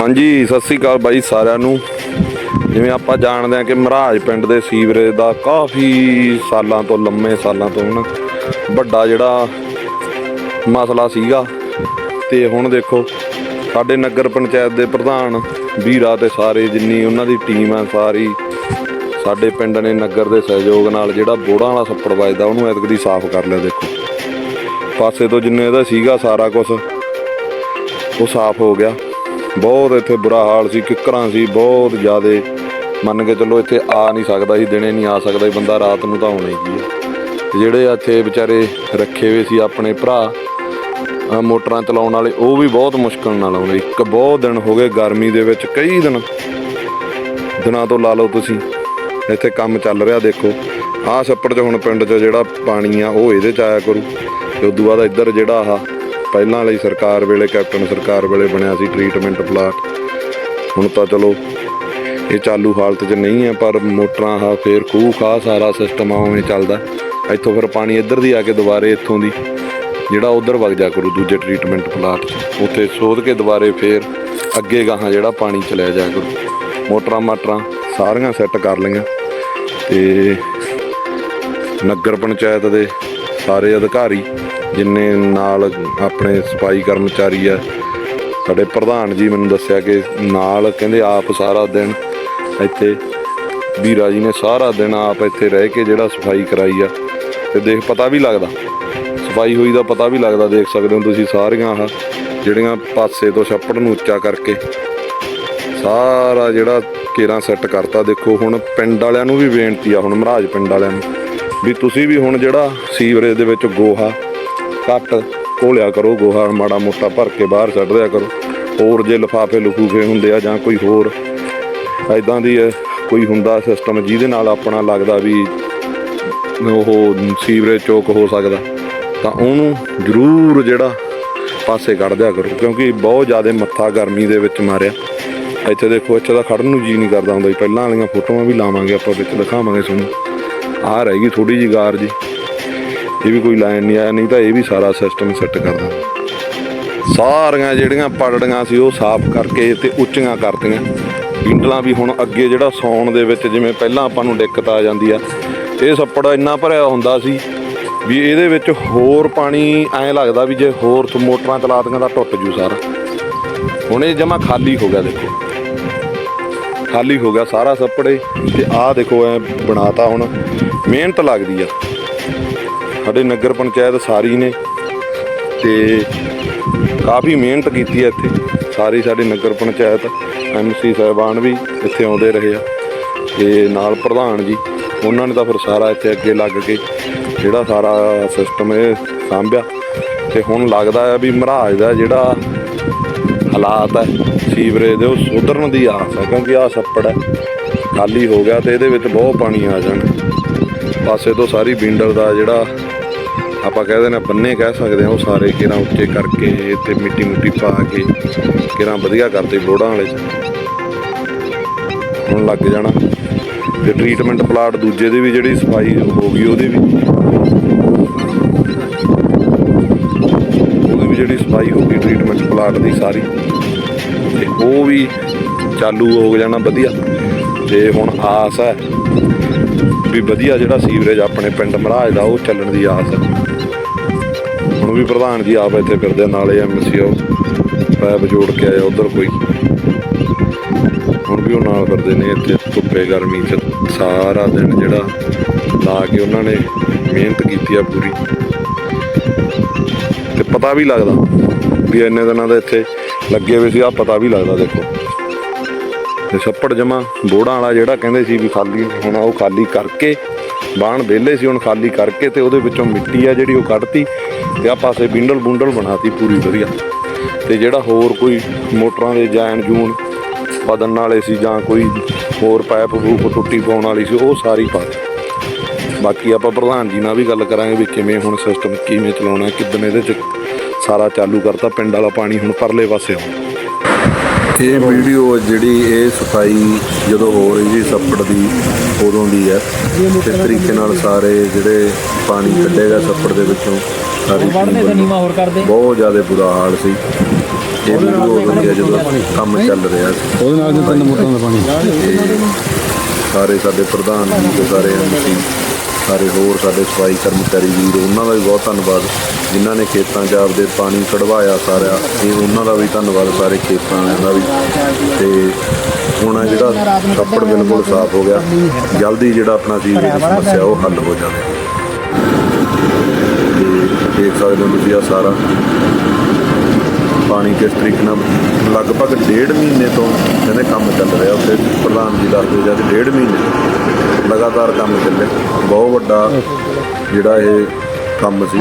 ਹਾਂਜੀ, ਸਤਿ ਸ੍ਰੀ ਅਕਾਲ ਬਾਈ ਸਾਰਿਆਂ ਨੂੰ। ਜਿਵੇਂ ਆਪਾਂ ਜਾਣਦੇ ਹਾਂ ਕਿ ਮਹਾਰਾਜ ਪਿੰਡ ਦੇ ਸੀਵਰੇਜ ਦਾ ਕਾਫੀ ਸਾਲਾਂ ਤੋਂ, ਲੰਮੇ ਸਾਲਾਂ ਤੋਂ ਨਾ ਵੱਡਾ ਜਿਹੜਾ ਮਸਲਾ ਸੀਗਾ। ਤੇ ਹੁਣ ਦੇਖੋ, ਸਾਡੇ ਨਗਰ ਪੰਚਾਇਤ ਦੇ ਪ੍ਰਧਾਨ ਵੀਰਾ ਤੇ ਸਾਰੇ ਜਿੰਨੀ ਉਹਨਾਂ ਦੀ ਟੀਮ ਆ ਸਾਰੀ, ਸਾਡੇ ਪਿੰਡ ਨੇ ਨਗਰ ਦੇ ਸਹਿਯੋਗ ਨਾਲ ਜਿਹੜਾ ਬੋੜਾਂ ਵਾਲਾ ਛੱਪੜ ਵੱਜਦਾ, ਉਹਨੂੰ ਐਤਕ ਸਾਫ਼ ਕਰ ਲਿਆ ਦੇਖੋ। ਪਾਸੇ ਤੋਂ ਜਿੰਨੇ ਇਹਦਾ ਸੀਗਾ ਸਾਰਾ ਕੁਝ ਉਹ ਸਾਫ਼ ਹੋ ਗਿਆ। ਬਹੁਤ ਇੱਥੇ ਬੁਰਾ ਹਾਲ ਸੀ, ਕਿੱਕਰਾਂ ਸੀ, ਬਹੁਤ ਜ਼ਿਆਦੇ। ਮੰਨ ਕੇ ਚੱਲੋ ਇੱਥੇ ਆ ਨਹੀਂ ਸਕਦਾ ਸੀ, ਦਿਨੇ ਨਹੀਂ ਆ ਸਕਦਾ ਸੀ, ਬੰਦਾ ਰਾਤ ਨੂੰ ਤਾਂ ਆਉਣਾ ਹੀ ਕੀ ਜਿਹੜੇ ਇੱਥੇ ਵਿਚਾਰੇ ਰੱਖੇ ਹੋਏ ਸੀ ਆਪਣੇ ਭਰਾ ਮੋਟਰਾਂ ਚਲਾਉਣ ਵਾਲੇ, ਉਹ ਵੀ ਬਹੁਤ ਮੁਸ਼ਕਲ ਨਾਲ ਆਉਂਦੇ। ਇੱਕ ਬਹੁਤ ਦਿਨ ਹੋ ਗਏ ਗਰਮੀ ਦੇ ਵਿੱਚ, ਕਈ ਦਿਨ, ਦਿਨਾਂ ਤੋਂ ਲਾ ਲਓ ਤੁਸੀਂ, ਇੱਥੇ ਕੰਮ ਚੱਲ ਰਿਹਾ, ਦੇਖੋ। ਆਹ ਛੱਪੜ 'ਚ ਹੁਣ ਪਿੰਡ 'ਚ ਜਿਹੜਾ ਪਾਣੀ ਆ, ਉਹ ਇਹਦੇ 'ਚ ਆਇਆ ਕਰੂ। ਤੇ ਉਦੋਂ ਬਾਅਦ ਇੱਧਰ ਜਿਹੜਾ ਆਹ ਪਹਿਲਾਂ ਵਾਲੀ ਸਰਕਾਰ ਵੇਲੇ, ਕੈਪਟਨ ਸਰਕਾਰ ਵੇਲੇ ਬਣਿਆ ਸੀ ਟ੍ਰੀਟਮੈਂਟ ਪਲਾਟ ਹੁਣ ਤਾਂ ਚਲੋ, ਇਹ ਚਾਲੂ ਹਾਲਤ 'ਚ ਨਹੀਂ ਹੈ, ਪਰ ਮੋਟਰਾਂ ਆ ਫੇਰ ਖੂਹ ਖਾ ਸਾਰਾ ਸਿਸਟਮ ਉਵੇਂ ਚੱਲਦਾ। ਇੱਥੋਂ ਫਿਰ ਪਾਣੀ ਇੱਧਰ ਦੀ ਆ ਕੇ ਦੁਬਾਰੇ ਇੱਥੋਂ ਦੀ, ਜਿਹੜਾ ਉਧਰ ਵਗ ਜਾ ਕਰੂ ਦੂਜੇ ਟ੍ਰੀਟਮੈਂਟ ਪਲਾਟ 'ਚ। ਉੱਥੇ ਸੋਧ ਕੇ ਦੁਬਾਰੇ ਫੇਰ ਅੱਗੇ ਗਾਹਾਂ ਜਿਹੜਾ ਪਾਣੀ ਚਲਿਆ ਜਾ ਕਰੂ। ਮੋਟਰਾਂ ਮਾਟਰਾਂ ਸਾਰੀਆਂ ਸੈੱਟ ਕਰ ਲਈਆਂ। ਤੇ ਨਗਰ ਪੰਚਾਇਤ ਦੇ ਸਾਰੇ ਅਧਿਕਾਰੀ ਜਿੰਨੇ ਨਾਲ ਆਪਣੇ ਸਫ਼ਾਈ ਕਰਮਚਾਰੀ ਆ, ਸਾਡੇ ਪ੍ਰਧਾਨ ਜੀ ਮੈਨੂੰ ਦੱਸਿਆ ਕਿ ਨਾਲ ਕਹਿੰਦੇ ਆਪ ਸਾਰਾ ਦਿਨ ਇੱਥੇ, ਵੀਰਾ ਜੀ ਨੇ ਸਾਰਾ ਦਿਨ ਆਪ ਇੱਥੇ ਰਹਿ ਕੇ ਜਿਹੜਾ ਸਫ਼ਾਈ ਕਰਾਈ ਆ, ਤੇ ਦੇਖ ਪਤਾ ਵੀ ਲੱਗਦਾ। ਸਫ਼ਾਈ ਹੋਈ ਦਾ ਪਤਾ ਵੀ ਲੱਗਦਾ, ਦੇਖ ਸਕਦੇ ਹੋ ਤੁਸੀਂ ਸਾਰੀਆਂ ਆਹ ਜਿਹੜੀਆਂ ਪਾਸੇ ਤੋਂ ਛੱਪੜ ਨੂੰ ਉੱਚਾ ਕਰਕੇ। ਸਾਰਾ ਜਿਹੜਾ ਕੇਰਾਂ ਸੈੱਟ ਕਰਤਾ, ਦੇਖੋ ਹੁਣ ਪਿੰਡ ਵਾਲਿਆਂ ਨੂੰ ਵੀ ਬੇਨਤੀ ਆ, ਹੁਣ ਮਹਾਰਾਜ ਪਿੰਡ ਵਾਲਿਆਂ ਨੂੰ, ਵੀ ਤੁਸੀਂ ਵੀ ਹੁਣ ਜਿਹੜਾ ਸੀਵਰੇਜ ਦੇ ਵਿੱਚ ਗੋਹਾ ਘੱਟ ਘੋਲਿਆ ਕਰੋ, ਗੋਹਾ ਮਾੜਾ ਮੋਟਾ ਭਰ ਕੇ ਬਾਹਰ ਛੱਡ ਦਿਆ ਕਰੋ। ਹੋਰ ਜੇ ਲਿਫਾਫੇ ਲਫੂਫੇ ਹੁੰਦੇ ਆ ਜਾਂ ਕੋਈ ਹੋਰ ਐਦਾਂ ਦੀ ਕੋਈ ਹੁੰਦਾ ਸਿਸਟਮ ਜਿਹਦੇ ਨਾਲ ਆਪਣਾ ਲੱਗਦਾ ਵੀ ਉਹ ਸੀਵਰੇਜ ਚੋਕ ਹੋ ਸਕਦਾ। ਤਾਂ ਉਹਨੂੰ ਜ਼ਰੂਰ ਜਿਹੜਾ ਪਾਸੇ ਕੱਢ ਦਿਆ ਕਰੋ, ਕਿਉਂਕਿ ਬਹੁਤ ਜ਼ਿਆਦਾ ਮੱਥਾ ਗਰਮੀ ਦੇ ਵਿੱਚ ਮਾਰਿਆ। ਇੱਥੇ ਦੇਖੋ, ਇੱਥੇ ਤਾਂ ਖੜਨ ਨੂੰ ਜੀ ਨਹੀਂ ਕਰਦਾ ਹੁੰਦਾ ਜੀ। ਪਹਿਲਾਂ ਵਾਲੀਆਂ ਫੋਟੋਆਂ ਵੀ ਲਾਵਾਂਗੇ ਆਪਾਂ ਵਿੱਚ, ਦਿਖਾਵਾਂਗੇ ਤੁਹਾਨੂੰ। ਆਹ ਰਹਿ ਗਈ ਥੋੜੀ ਜਿਹੀ ਗਾਰ ਜੀ। ਇਹ ਵੀ ਕੋਈ ਲਾਈਨ ਨਹੀਂ ਆਇਆ ਨਹੀਂ ਤਾਂ ਇਹ ਵੀ ਸਾਰਾ ਸਿਸਟਮ ਸੈੱਟ ਕਰਦਾ ਸਾਰੀਆਂ ਜਿਹੜੀਆਂ ਪੜੜੀਆਂ ਸੀ ਉਹ ਸਾਫ਼ ਕਰਕੇ ਤੇ ਉੱਚੀਆਂ ਕਰਤੀਆਂ ਪਿੰਡਲਾਂ ਵੀ ਹੁਣ ਅੱਗੇ ਜਿਹੜਾ ਸੌਣ ਦੇ ਵਿੱਚ ਜਿਵੇਂ ਪਹਿਲਾਂ ਆਪਾਂ ਨੂੰ ਦਿੱਕਤ ਆ ਜਾਂਦੀ ਆ, ਇਹ ਸੱਪੜ ਇੰਨਾ ਭਰਿਆ ਹੁੰਦਾ ਸੀ ਵੀ ਇਹਦੇ ਵਿੱਚ ਹੋਰ ਪਾਣੀ ਐਂ ਲੱਗਦਾ ਵੀ ਜੇ ਹੋਰ ਮੋਟਰਾਂ ਚਲਾਤੀਆਂ ਤਾਂ ਟੁੱਟ ਜੂ ਸਾਰਾ। ਹੁਣ ਇਹ ਜਮਾ ਖਾਲੀ ਹੋ ਗਿਆ ਦੇਖੋ। ਖਾਲੀ ਹੋ ਗਿਆ ਸਾਰਾ ਸੱਪੜੇ ਤੇ ਆਹ ਦੇਖੋ ਐ ਬਣਾਤਾ ਹੁਣ। ਮਿਹਨਤ ਲੱਗਦੀ ਆ। ਸਾਡੇ ਨਗਰ ਪੰਚਾਇਤ ਸਾਰੀ ਨੇ ਤੇ ਕਾਫੀ ਮਿਹਨਤ ਕੀਤੀ ਹੈ ਇੱਥੇ। ਸਾਰੀ ਸਾਡੇ ਨਗਰ ਪੰਚਾਇਤ ਐਮਸੀ ਸਾਹਿਬਾਨ ਵੀ ਇੱਥੇ ਆਉਂਦੇ ਰਹੇ ਆ। ਤੇ ਨਾਲ ਪ੍ਰਧਾਨ ਜੀ, ਉਹਨਾਂ ਨੇ ਤਾਂ ਫਿਰ ਸਾਰਾ ਇੱਥੇ ਅੱਗੇ ਲੱਗ ਕੇ ਜਿਹੜਾ ਸਾਰਾ ਸਿਸਟਮ ਇਹ ਸਾਂਭਿਆ। ਤੇ ਹੁਣ ਲੱਗਦਾ ਹੈ ਵੀ ਮਹਾਰਾਜ ਦਾ ਜਿਹੜਾ ਹਾਲਾਤ ਹੈ, ਸੀਵਰੇਜ ਦੇ, ਉਹ ਸੁਧਰਨ ਦੀ ਆਸ ਹੈ, ਕਿਉਂਕਿ ਆ ਛੱਪੜ ਹੈ, ਖਾਲੀ ਹੋ ਗਿਆ ਤੇ ਇਹਦੇ ਵਿੱਚ ਬਹੁਤ ਪਾਣੀ ਆ ਜਾਣਾ। ਪਾਸੇ ਤੋਂ ਸਾਰੀ ਬਿੰਡਰ ਦਾ ਜਿਹੜਾ ਆਪਾਂ ਕਹਿੰਦੇ ਨੇ ਬੰਨੇ ਕਹਿ ਸਕਦੇ ਹਾਂ ਉਹ ਸਾਰੇ ਕਿਰਾਂ ਉੱਚੇ ਕਰਕੇ ਤੇ ਮਿੱਟੀ ਮੁੱਟੀ ਪਾ ਕੇ ਕਿਰਾਂ ਵਧੀਆ ਕਰਦੇ ਬੋੜਾਂ ਵਾਲੇ ਹੁਣ ਲੱਗ ਜਾਣਾ। ਤੇ ਟ੍ਰੀਟਮੈਂਟ ਪਲਾਟ ਦੂਜੇ ਦੀ ਵੀ ਜਿਹੜੀ ਸਫ਼ਾਈ ਹੋ ਗਈ ਉਹਦੀ ਵੀ। ਉਹਦੀ ਵੀ ਜਿਹੜੀ ਸਫ਼ਾਈ ਹੋ ਗਈ ਟ੍ਰੀਟਮੈਂਟ ਪਲਾਟ ਦੀ ਸਾਰੀ। ਤੇ ਉਹ ਵੀ ਚਾਲੂ ਹੋ ਜਾਣਾ ਵਧੀਆ। ਤੇ ਹੁਣ ਆਸ ਹੈ ਵੀ ਵਧੀਆ ਜਿਹੜਾ ਸੀਵਰੇਜ ਆਪਣੇ ਪਿੰਡ ਮਹਾਰਾਜ ਦਾ ਉਹ ਚੱਲਣ ਦੀ ਆਸ ਹੈ। ਹੁਣ ਵੀ ਪ੍ਰਧਾਨ ਜੀ ਆਪ ਇੱਥੇ ਫਿਰਦੇ ਆ, ਨਾਲੇ ਐਮਸੀ ਉਹ ਪੈਪ ਜੋੜ ਕੇ ਆਇਆ ਉਧਰ ਕੋਈ। ਹੁਣ ਵੀ ਉਹ ਨਾਲ ਫਿਰਦੇ ਨੇ ਇੱਥੇ ਧੁੱਪੇ ਗਰਮੀ ਚ ਸਾਰਾ ਦਿਨ ਜਿਹੜਾ ਲਾ ਕੇ ਉਹਨਾਂ ਨੇ ਮਿਹਨਤ ਕੀਤੀ ਆ ਪੂਰੀ। ਤੇ ਪਤਾ ਵੀ ਲੱਗਦਾ ਵੀ ਇੰਨੇ ਦਿਨਾਂ ਦੇ ਇੱਥੇ ਲੱਗੇ ਹੋਏ ਸੀ ਆ ਪਤਾ ਵੀ ਲੱਗਦਾ ਦੇਖੋ। ਛੱਪੜ ਜਮਾ, ਬੋੜਾਂ ਵਾਲਾ ਜਿਹੜਾ ਕਹਿੰਦੇ ਸੀ ਵੀ ਖਾਲੀ, ਹੁਣ ਉਹ ਖਾਲੀ ਕਰਕੇ, ਬਾਣ ਵਿਹਲੇ ਸੀ, ਹੁਣ ਖਾਲੀ ਕਰਕੇ ਤੇ ਉਹਦੇ ਵਿੱਚੋਂ ਮਿੱਟੀ ਆ ਜਿਹੜੀ ਉਹ ਕੱਢਤੀ ਤੇ ਆ ਪਾਸੇ ਬਿੰਡਲ ਬੁੰਡਲ ਬਣਾਤੀ ਪੂਰੀ ਵਧੀਆ ਤੇ ਜਿਹੜਾ ਹੋਰ ਕੋਈ ਮੋਟਰਾਂ ਦੇ ਜੈਨ ਜੂਨ ਬਦਲਣ ਵਾਲੇ ਸੀ ਜਾਂ ਕੋਈ ਹੋਰ ਪਾਈਪ ਬੂਪ ਟੁੱਟੀ ਪਾਉਣ ਵਾਲੀ ਸੀ, ਉਹ ਸਾਰੀ ਪਾ ਦਿੱਤੀ। ਬਾਕੀ ਆਪਾਂ ਪ੍ਰਧਾਨ ਜੀ ਨਾਲ ਵੀ ਗੱਲ ਕਰਾਂਗੇ ਵੀ ਕਿਵੇਂ ਹੁਣ ਸਿਸਟਮ ਕਿਵੇਂ ਚਲਾਉਣਾ, ਕਿੱਦਣ ਇਹਦੇ ਚ ਸਾਰਾ ਚਾਲੂ ਕਰਤਾ, ਪਿੰਡ ਵਾਲਾ ਪਾਣੀ ਹੁਣ ਪਰਲੇ ਪਾਸੇ ਆਉਂਦਾ ਇਹ ਵੀਡੀਓ ਜਿਹੜੀ ਇਹ ਸਫ਼ਾਈ ਜਦੋਂ ਹੋ ਰਹੀ ਸੀ ਸੱਪੜ ਦੀ ਉਦੋਂ ਦੀ ਹੈ। ਤੇ ਤਰੀਕੇ ਨਾਲ ਸਾਰੇ ਜਿਹੜੇ ਪਾਣੀ ਕੱਢੇਗਾ ਸੱਪੜ ਦੇ ਵਿੱਚੋਂ ਸਾਰੀ ਵੜਨੇ ਤਾਂ ਨੀਵਾ ਹੋਰ ਕਰਦੇ। ਬਹੁਤ ਜ਼ਿਆਦਾ ਬੁਰਾ ਹਾਲ ਸੀ। ਇਹ ਵੀਡੀਓ ਉਦੋਂ ਦੀ ਆ ਜਦੋਂ ਕੰਮ ਚੱਲ ਰਿਹਾ ਸੀ। ਉਹਦੇ ਨਾਲ ਤਿੰਨ ਮੋਟਰਾਂ ਦਾ ਪਾਣੀ। ਸਾਰੇ ਸਾਡੇ ਪ੍ਰਧਾਨ ਜੀ ਤੇ ਸਾਰੇ ਐਮਸੀ ਸਾਰੇ ਹੋਰ ਸਾਡੇ ਸਫ਼ਾਈ ਕਰਮਚਾਰੀ ਵੀਰ, ਉਹਨਾਂ ਦਾ ਵੀ ਬਹੁਤ ਧੰਨਵਾਦ। ਜਿਨ੍ਹਾਂ ਨੇ ਖੇਤਾਂ 'ਚ ਆਪਦੇ ਪਾਣੀ ਕਢਵਾਇਆ ਸਾਰਾ, ਇਹ ਉਹਨਾਂ ਦਾ ਵੀ ਧੰਨਵਾਦ ਸਾਰੇ ਖੇਤਾਂ ਵਾਲਿਆਂ ਦਾ ਵੀ। ਤੇ ਹੁਣ ਆਹ ਜਿਹੜਾ ਕੱਪੜ ਬਿਲਕੁਲ ਸਾਫ਼ ਹੋ ਗਿਆ। ਜਲਦੀ ਜਿਹੜਾ ਆਪਣਾ ਸੀਵਰੇਜ ਦੀ ਸਮੱਸਿਆ ਉਹ ਹੱਲ ਹੋ ਜਾਵੇ। ਤੇ ਦੇਖ ਸਕਦੇ ਹੋ ਤੁਸੀਂ ਆਹ ਸਾਰਾ। ਪਾਣੀ ਕਿਸ ਤਰੀਕੇ ਨਾਲ, ਲਗਭਗ ਡੇਢ ਮਹੀਨੇ ਤੋਂ ਕਹਿੰਦੇ ਕੰਮ ਚੱਲ ਰਿਹਾ। ਉੱਥੇ ਪ੍ਰਧਾਨ ਜੀ ਦੱਸਦੇ ਜਾਂ ਡੇਢ ਮਹੀਨੇ। ਲਗਾਤਾਰ ਕੰਮ ਚੱਲੇ। ਬਹੁਤ ਵੱਡਾ ਜਿਹੜਾ ਇਹ ਕੰਮ ਸੀ।